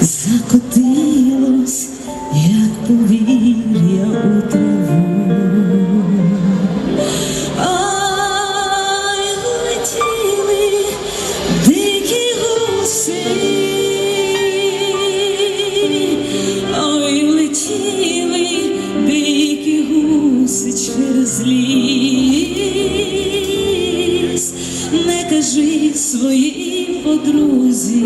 закотилось, як повір'я у траву. Ай, летіли дикі гуси, ой, летіли дикі гуси через ліс, не кажи своїй подрузі,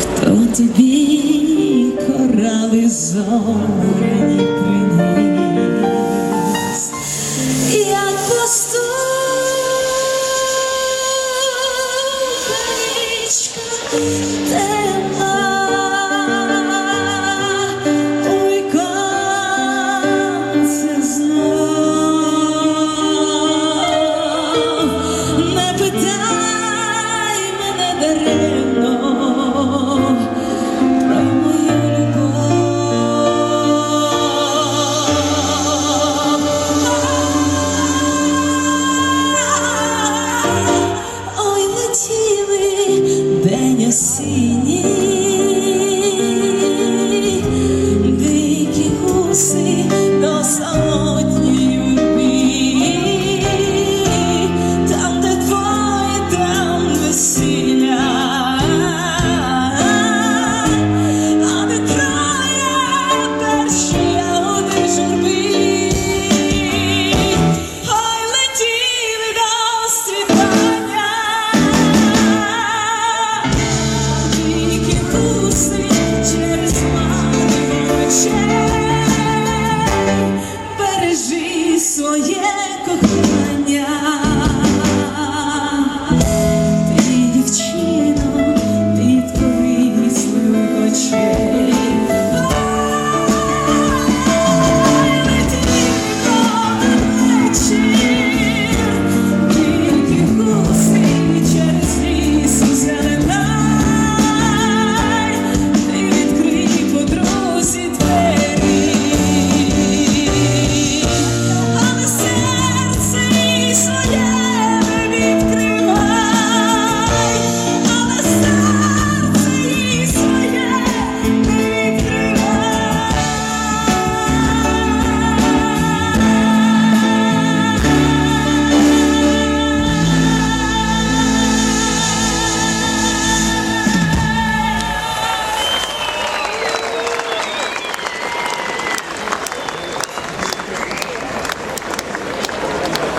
хто тобі корали зоряні приніс, як пастушка тема,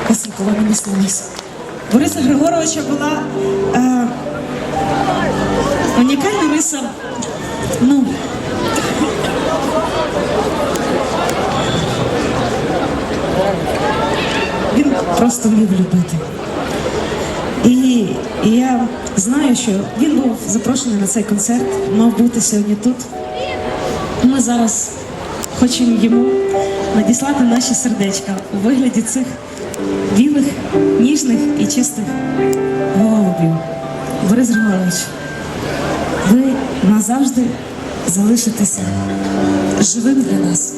Вам не снилось. Бориса Григоровича була е, унікальна риса. Ну, він просто вмів любити. І я знаю, що він був запрошений на цей концерт, мав бути сьогодні тут. Ми зараз хочемо йому надіслати наші сердечка у вигляді цих білих, ніжних і чистих голубів. Борис Григорович, ви назавжди залишитеся живим для нас.